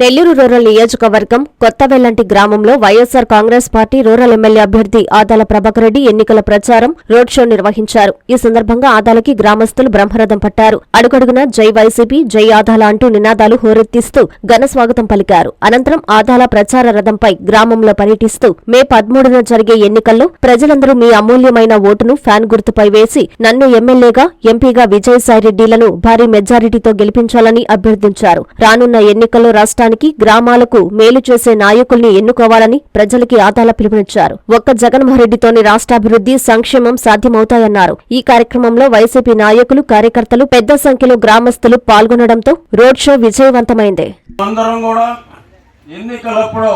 Nellore rural నియోజకవర్గం కొత్తవెల్లంటి గ్రామంలో YSR Congress party rural MLA అభ్యర్థి ఆదాల ప్రభాకర్ రెడ్డి ఎన్నికల ప్రచారం రోడ్ షో నిర్వహించారు. ఈ సందర్భంగా ఆదాలకి గ్రామస్తులు బ్రహ్మరథం పట్టారు. అడుగడుగున జై వైసీపీ జై ఆదాల అంటూ నినాదాలు హోరెత్తిస్తూ ఘన స్వాగతం పలికారు. అనంతరం ఆదాల ప్రచార రథంపై గ్రామంలో పర్యటిస్తూ మే పదమూడున జరిగే ఎన్నికల్లో ప్రజలందరూ మీ అమూల్యమైన ఓటును ఫ్యాన్ గుర్తుపై వేసి నన్ను ఎమ్మెల్యేగా ఎంపీగా విజయసాయిరెడ్డిలను భారీ మెజారిటీతో గెలిపించాలని అభ్యర్థించారు. రానున్న ఎన్నికల్లో రాష్ట్ర రాష్ట్రానికి గ్రామాలకు మేలు చేసే నాయకుల్ని ఎన్నుకోవాలని ప్రజలకి ఆదాల పిలుపునిచ్చారు. ఒక్క జగన్మోహన్రెడ్డితోనే రాష్ట్రాభివృద్ధి సంక్షేమం సాధ్యమవుతాయన్నారు. ఈ కార్యక్రమంలో వైసీపీ నాయకులు కార్యకర్తలు పెద్ద సంఖ్యలో గ్రామస్తులు పాల్గొనడంతో రోడ్ షో విజయవంతమైంది. ఎన్నికలప్పుడు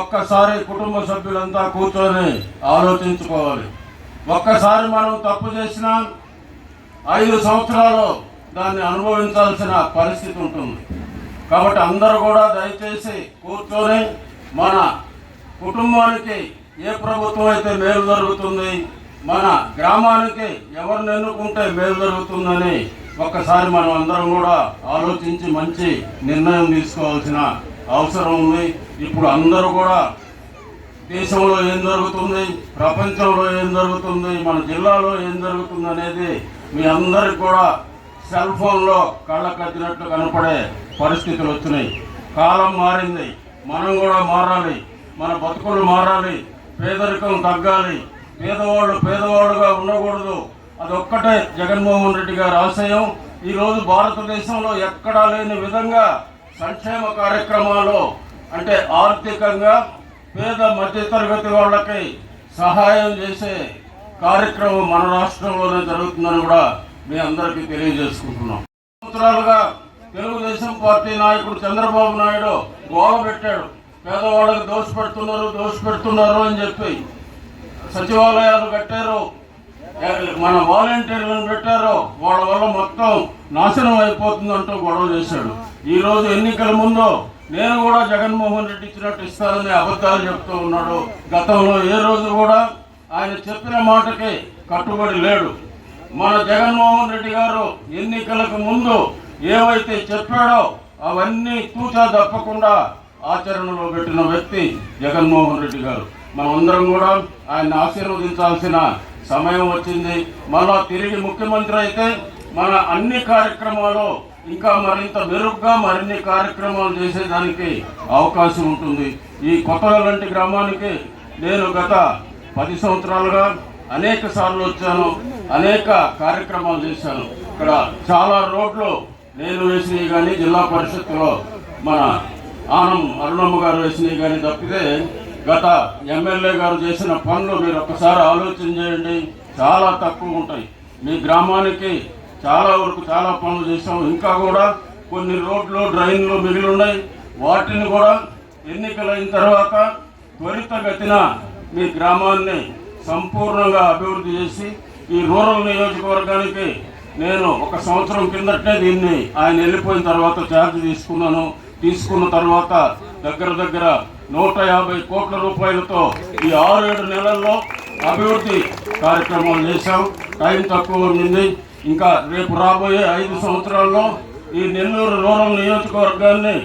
ఒక్కసారి కుటుంబ సభ్యులంతా కూర్చొని ఆలోచించుకోవాలి. ఒక్కసారి మనం తప్పు చేసినా ఐదు సంవత్సరాలు దాన్ని అనుభవించాల్సిన పరిస్థితి ఉంటుంది. కాబట్టి అందరూ కూడా దయచేసి కూర్చొని మన కుటుంబానికి ఏ ప్రభుత్వం అయితే మేలు జరుగుతుంది మన గ్రామానికి ఎవరిని ఎన్నుకుంటే మేలు జరుగుతుందని ఒక్కసారి మనం అందరం కూడా ఆలోచించి మంచి నిర్ణయం తీసుకోవాల్సిన అవసరం ఉంది. ఇప్పుడు అందరూ కూడా దేశంలో ఏం జరుగుతుంది ప్రపంచంలో ఏం జరుగుతుంది మన జిల్లాలో ఏం జరుగుతుంది అనేది మీ అందరికి కూడా సెల్ ఫోన్లో కళ్ళ కట్టినట్లు కనపడే పరిస్థితులు వచ్చినాయి. కాలం మారింది. మనం కూడా మారాలి. మన బతుకులు మారాలి. పేదరికం తగ్గాలి. పేదవాళ్ళు పేదవాళ్ళుగా ఉండకూడదు. అదొక్కటే జగన్మోహన్ రెడ్డి గారి ఆశయం. ఈరోజు భారతదేశంలో ఎక్కడా లేని విధంగా సంక్షేమ కార్యక్రమాలు అంటే ఆర్థికంగా పేద మధ్యతరగతి వాళ్ళకి సహాయం చేసే కార్యక్రమం మన రాష్ట్రంలోనే జరుగుతుందని కూడా మీ అందరికీ తెలియజేసుకుంటున్నాం. సంవత్సరాలుగా తెలుగుదేశం పార్టీ నాయకుడు చంద్రబాబు నాయుడు గోవ పెట్టాడు. పేదవాళ్ళకి దోష పెడుతున్నారు అని చెప్పి సచివాలయాలు కట్టారు. మన వాలంటీర్లను పెట్టారు. వాళ్ళ వల్ల మొత్తం నాశనం అయిపోతుందంటూ గొడవ చేశాడు. ఈరోజు ఎన్నికల ముందు నేను కూడా జగన్మోహన్ రెడ్డి ఇచ్చినట్టు ఇస్తానని అబద్ధాలు చెప్తూ ఉన్నాడు. గతంలో ఏ రోజు కూడా ఆయన చెప్పిన మాటకి కట్టుబడి లేడు. మన జగన్మోహన్ రెడ్డి గారు ఎన్నికలకు ముందు ఏవైతే చెప్పాడో అవన్నీ తూచా తప్పకుండా ఆచరణలో పెట్టిన వ్యక్తి జగన్మోహన్ రెడ్డి గారు. మనమందరం కూడా ఆయన ఆశీర్వదించాల్సిన సమయం వచ్చింది. మళ్ళా తిరిగి ముఖ్యమంత్రి అయితే మన అన్ని కార్యక్రమాలు ఇంకా మరింత మెరుగ్గా మరిన్ని కార్యక్రమాలు చేసేదానికి అవకాశం ఉంటుంది. ఈ కొత్తగల్లంటి గ్రామానికి నేను గత పది సంవత్సరాలుగా అనేక సార్లు వచ్చాను. అనేక కార్యక్రమాలు చేశాను. ఇక్కడ చాలా రోడ్లు నేను వేసినవి కానీ జిల్లా పరిషత్లో మన ఆనం అరుణమ్మ గారు వేసినవి కానీ తప్పితే గత ఎమ్మెల్యే గారు చేసిన పనులు మీరు ఒక్కసారి ఆలోచన చేయండి. చాలా తక్కువ ఉంటాయి. మీ గ్రామానికి చాలా వరకు చాలా పనులు చేసాము ఇంకా కూడా కొన్ని రోడ్లు డ్రైన్లు మిగిలి ఉన్నాయి. వాటిని కూడా ఎన్నికలైన తర్వాత త్వరితగతిన మీ గ్రామాన్ని సంపూర్ణంగా అభివృద్ధి చేసి ఈ రూరల్ నియోజకవర్గానికి నేను ఒక సంవత్సరం కిందటే దీన్ని ఆయన వెళ్ళిపోయిన తర్వాత ఛార్జ్ తీసుకున్నాను. తీసుకున్న తర్వాత దగ్గర దగ్గర నూట యాభై కోట్ల రూపాయలతో ఈ ఆరు ఏడు నెలల్లో అభివృద్ధి కార్యక్రమాలు చేశాం. టైం తక్కువ ఉంది ఇంకా రేపు రాబోయే ఐదు సంవత్సరాల్లో ఈ నెల్లూరు రూరల్ నియోజకవర్గాన్ని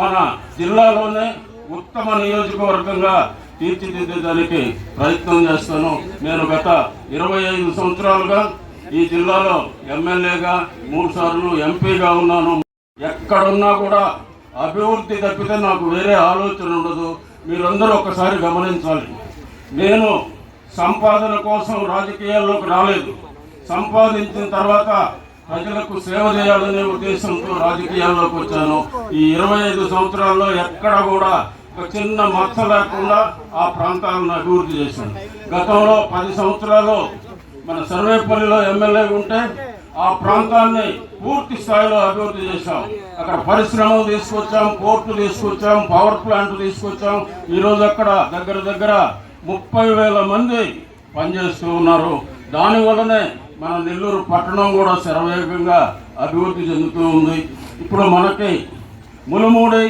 మన జిల్లాలోనే ఉత్తమ నియోజకవర్గంగా తీర్చిదిద్దడానికి ప్రయత్నం చేస్తాను. నేను గత ఇరవై ఐదు సంవత్సరాలుగా ఈ జిల్లాలో ఎమ్మెల్యేగా మూడు సార్లు ఎంపీగా ఉన్నాను. ఎక్కడున్నా కూడా అభివృద్ధి తప్పితే నాకు వేరే ఆలోచన ఉండదు. మీరందరూ ఒకసారి గమనించాలి. నేను సంపాదన కోసం రాజకీయాల్లోకి రాలేదు. సంపాదించిన తర్వాత ప్రజలకు సేవ చేయాలనే ఉద్దేశంతో రాజకీయాల్లోకి వచ్చాను. ఈ ఇరవై ఐదు సంవత్సరాల్లో ఎక్కడ కూడా ఒక చిన్న మచ్చ లేకుండా ఆ ప్రాంతాలను అభివృద్ధి చేశాను గతంలో పది సంవత్సరాలు మన సర్వేపల్లిలో ఎమ్మెల్యే ఉంటే ఆ ప్రాంతాన్ని పూర్తి స్థాయిలో అభివృద్ధి చేశాం. అక్కడ పరిశ్రమలు తీసుకొచ్చాం పోర్టు తీసుకొచ్చాం పవర్ ప్లాంట్ తీసుకొచ్చాం. ఈరోజు అక్కడ దగ్గర దగ్గర ముప్పై వేల మంది పనిచేస్తూ ఉన్నారు. దానివల్లనే మన నెల్లూరు పట్టణం కూడా శరవేగంగా అభివృద్ధి చెందుతూ ఉంది. ఇప్పుడు మనకి ములుమూడి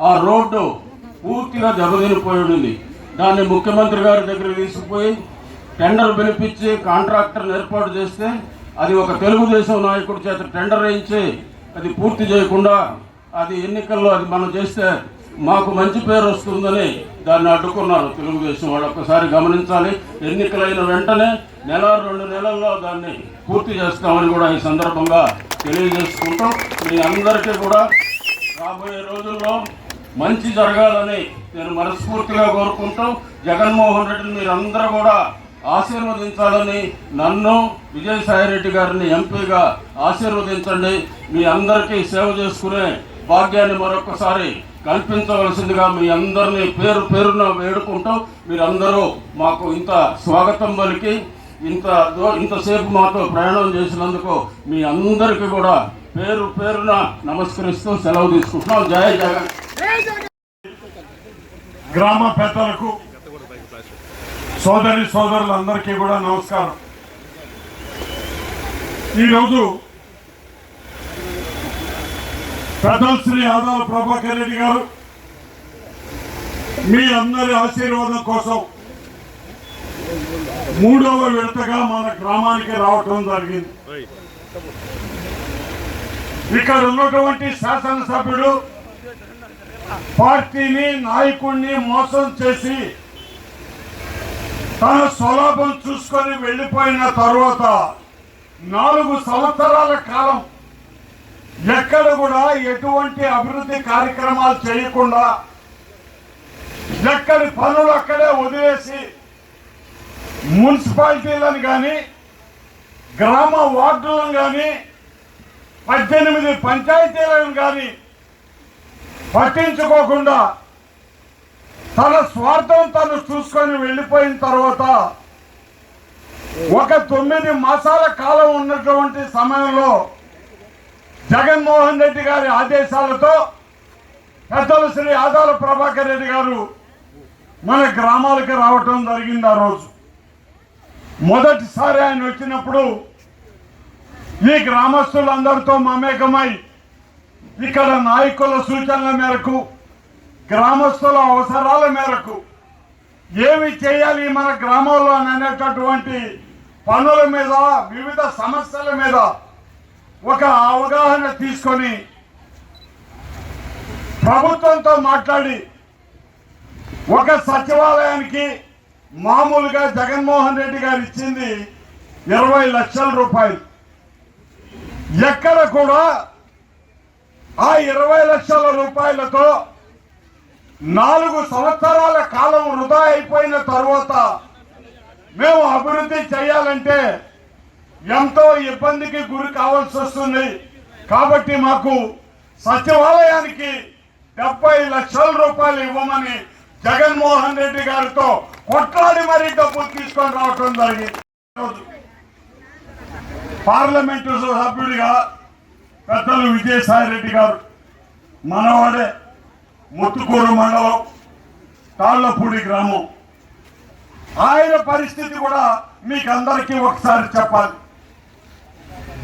ఆ రోడ్డు పూర్తిగా దెబ్బతినిపోయి ఉండింది దాన్ని ముఖ్యమంత్రి గారి దగ్గర తీసుకుపోయి టెండర్ పిలిపించి కాంట్రాక్టర్ని ఏర్పాటు చేస్తే అది ఒక తెలుగుదేశం నాయకుడి చేత టెండర్ వేయించి అది పూర్తి చేయకుండా అది ఎన్నికల్లో అది మనం చేస్తే మాకు మంచి పేరు వస్తుందని దాన్ని అడ్డుకున్నారు తెలుగుదేశం వాళ్ళు. ఒక్కసారి గమనించాలి. ఎన్నికలైన వెంటనే నెల రెండు నెలల్లో దాన్ని పూర్తి చేస్తామని కూడా ఈ సందర్భంగా తెలియజేసుకుంటాం మీ అందరికీ కూడా రాబోయే రోజుల్లో మంచి జరగాలని నేను మనస్ఫూర్తిగా కోరుకుంటూ జగన్మోహన్ రెడ్డిని మీరందరూ కూడా ఆశీర్వదించాలని నన్ను విజయసాయి రెడ్డి గారిని ఎంపీగా ఆశీర్వదించండి. మీ అందరికీ సేవ చేసుకునే భాగ్యాన్ని మరొకసారి కల్పించవలసిందిగా మీ అందరినీ పేరు పేరున వేడుకుంటూ మీరందరూ మాకు ఇంత స్వాగతం పలికి ఇంత దో- ఇంతసేపు మాతో ప్రయాణం చేసినందుకు మీ అందరికీ కూడా పేరు పేరున నమస్కరిస్తూ సెలవు తీసుకుంటున్నాం. జయ జగన్. గ్రామ పెద్దలకు సోదరి సోదరులందరికీ కూడా నమస్కారం. ఈరోజు పెద్దల శ్రీ ఆదాల ప్రభాకర్ రెడ్డి గారు మీ అందరి ఆశీర్వాదం కోసం మూడవ విడతగా మన గ్రామానికి రావటం జరిగింది. ఇక్కడ ఉన్నటువంటి శాసనసభ్యుడు పార్టీని నాయకుడిని మోసం చేసి తన స్వలాభం చూసుకొని వెళ్ళిపోయిన తర్వాత నాలుగు సంవత్సరాల కాలం ఎక్కడ కూడా ఎటువంటి అభివృద్ధి కార్యక్రమాలు చేయకుండా ఎక్కడి పనులు అక్కడే వదిలేసి మున్సిపాలిటీలను కానీ గ్రామ వార్డులను కానీ పద్దెనిమిది పంచాయతీలను కానీ పట్టించుకోకుండా తన స్వార్థం తను చూసుకొని వెళ్ళిపోయిన తర్వాత ఒక తొమ్మిది మాసాల కాలం ఉన్నటువంటి సమయంలో జగన్మోహన్ రెడ్డి గారి ఆదేశాలతో పెద్దలు శ్రీ ఆదాల ప్రభాకర్ రెడ్డి గారు మన గ్రామాలకు రావటం జరిగింది ఆ రోజు. మొదటిసారి ఆయన వచ్చినప్పుడు ఈ గ్రామస్తులందరితో మమేకమై ఇక్కడ నాయకుల సూచనల మేరకు గ్రామస్తుల అవసరాల మేరకు ఏమి చేయాలి మన గ్రామంలో అనేటటువంటి పనుల మీద వివిధ సమస్యల మీద ఒక అవగాహన తీసుకొని ప్రభుత్వంతో మాట్లాడి ఒక సచివాలయానికి మామూలుగా జగన్మోహన్ రెడ్డి గారు ఇచ్చింది ఇరవై లక్షల రూపాయలు. ఎక్కడ కూడా ఆ ఇరవై లక్షల రూపాయలతో నాలుగు సంవత్సరాల కాలం వృధా అయిపోయిన తర్వాత మేము అభివృద్ధి చేయాలంటే ఎంతో ఇబ్బందికి గురి కావాల్సి వస్తుంది. కాబట్టి మాకు సచివాలయానికి డెబ్బై లక్షల రూపాయలు ఇవ్వమని జగన్మోహన్ రెడ్డి గారితో కొట్లాడి మరీ డబ్బులు తీసుకొని రావటం జరిగింది. పార్లమెంటు సభ్యుడిగా పెద్దలు విజయసాయి రెడ్డి గారు మనవాడే ముత్తుకూరు మండలం తాళ్ళపూడి గ్రామం. ఆయన పరిస్థితి కూడా మీకు అందరికీ ఒకసారి చెప్పాలి.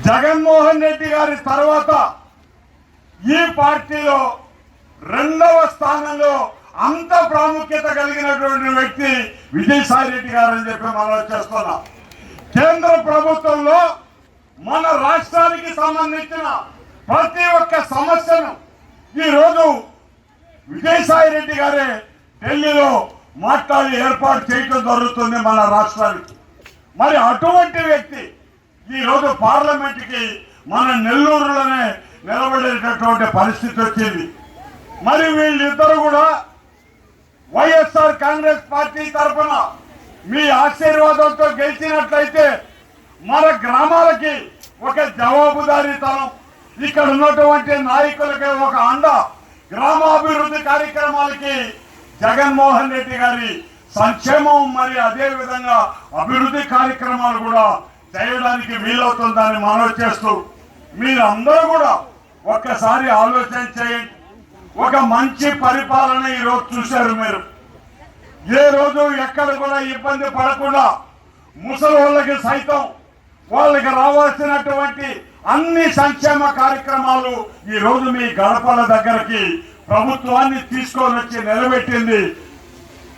జగన్మోహన్ రెడ్డి గారి తర్వాత ఈ పార్టీలో రెండవ స్థానంలో అంత ప్రాముఖ్యత కలిగినటువంటి వ్యక్తి విజయసాయి రెడ్డి గారు అని చెప్పి మనం చేస్తున్నాం. కేంద్ర ప్రభుత్వంలో మన రాష్ట్రానికి సంబంధించిన ప్రతి ఒక్క సమస్యను ఈరోజు విజయసాయి రెడ్డి గారే ఢిల్లీలో మాట్లాడి ఏర్పాటు చేయటం జరుగుతుంది మన రాష్ట్రానికి. మరి అటువంటి వ్యక్తి ఈరోజు పార్లమెంట్కి మన నెల్లూరులోనే నిలబడేటటువంటి పరిస్థితి వచ్చింది. మరి వీళ్ళిద్దరు కూడా వైఎస్ఆర్ కాంగ్రెస్ పార్టీ తరఫున మీ ఆశీర్వాదంతో గెలిచినట్లయితే మన గ్రామాలకి ఒక జవాబుదారీతనం ఇక్కడ ఉన్నటువంటి నాయకులకి ఒక అండ. గ్రామాభివృద్ధి కార్యక్రమాలకి జగన్మోహన్ రెడ్డి గారి సంక్షేమం మరి అదే విధంగా అభివృద్ధి కార్యక్రమాలు కూడా చేయడానికి వీలవుతుందని మనవి చేస్తూ మీరందరూ కూడా ఒక్కసారి ఆలోచన చేయండి. ఒక మంచి పరిపాలన ఈరోజు చూశారు మీరు. ఏ రోజు ఎక్కడ కూడా ఇబ్బంది పడకుండా ముసలి వాళ్ళకి సైతం వాళ్ళకి రావాల్సినటువంటి అన్ని సంక్షేమ కార్యక్రమాలు ఈ రోజు మీ గడపల దగ్గరికి ప్రభుత్వాన్ని తీసుకొని వచ్చి నిలబెట్టింది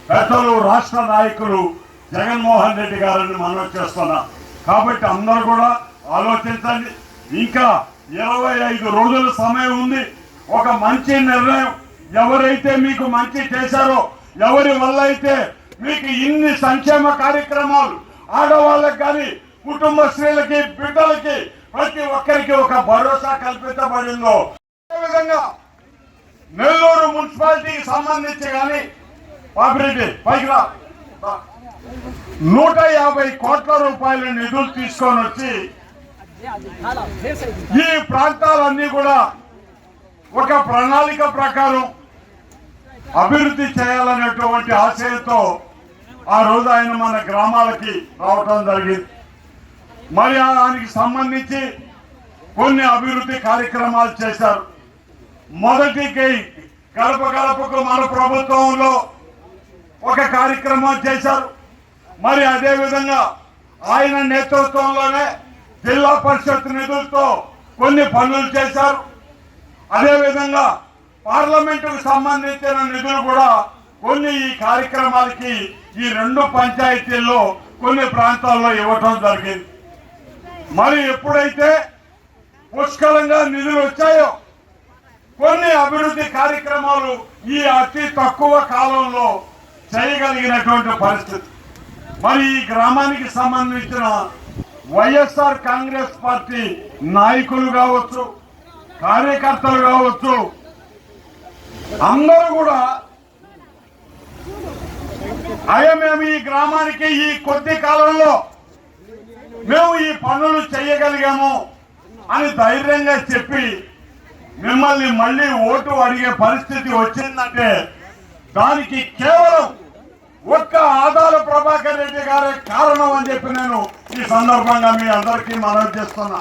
పెద్దలు రాష్ట్ర నాయకులు జగన్మోహన్ రెడ్డి గారిని మనం చేస్తున్నాం. కాబట్టి అందరూ కూడా ఆలోచించండి. ఇంకా ఇరవై ఐదు రోజుల సమయం ఉంది. ఒక మంచి నిర్ణయం ఎవరైతే మీకు మంచి చేశారో ఎవరి వల్ల అయితే మీకు ఇన్ని సంక్షేమ కార్యక్రమాలు ఆడవాళ్ళకి కానీ కుటుంబ స్త్రీలకి బిడ్డలకి ప్రతి ఒక్కరికి ఒక భరోసా కల్పించబడిందో. అదేవిధంగా నెల్లూరు మున్సిపాలిటీకి సంబంధించి కానీ పాపిరెడ్డి పైగా నూట యాభై కోట్ల రూపాయల నిధులు తీసుకొని వచ్చి ఈ ప్రాంతాలన్నీ కూడా ఒక ప్రణాళిక ప్రకారం అభివృద్ధి చేయాలనేటువంటి ఆశయంతో ఆ రోజు ఆయన మన గ్రామాలకి రావటం జరిగింది. మరి దానికి సంబంధించి కొన్ని అభివృద్ధి కార్యక్రమాలు చేశారు. మొదటికి గడప గడపకు మన ప్రభుత్వంలో ఒక కార్యక్రమం చేశారు. మరి అదేవిధంగా ఆయన నేతృత్వంలోనే జిల్లా పరిషత్ నిధులతో కొన్ని పనులు చేశారు. అదేవిధంగా పార్లమెంటుకు సంబంధించిన నిధులు కూడా కొన్ని ఈ కార్యక్రమాలకి ఈ రెండు పంచాయతీల్లో కొన్ని ప్రాంతాల్లో ఇవ్వటం జరిగింది. మరి ఎప్పుడైతే పుష్కలంగా నిధులు వచ్చాయో కొన్ని అభివృద్ధి కార్యక్రమాలు ఈ అతి తక్కువ కాలంలో చేయగలిగినటువంటి పరిస్థితి. మరి ఈ గ్రామానికి సంబంధించిన వైఎస్ఆర్ కాంగ్రెస్ పార్టీ నాయకులు కావచ్చు కార్యకర్తలు కావచ్చు అందరూ కూడా అయ్యా మేము ఈ గ్రామానికి ఈ కొద్ది కాలంలో మేము ఈ పనులు చేయగలిగాము అని ధైర్యంగా చెప్పి మిమ్మల్ని మళ్ళీ ఓటు అడిగే పరిస్థితి వచ్చిందంటే దానికి కేవలం ఒక్క ఆదాల ప్రభాకర్ రెడ్డి గారే కారణం అని చెప్పి నేను ఈ సందర్భంగా మీ అందరికీ మనవి చేస్తున్నా.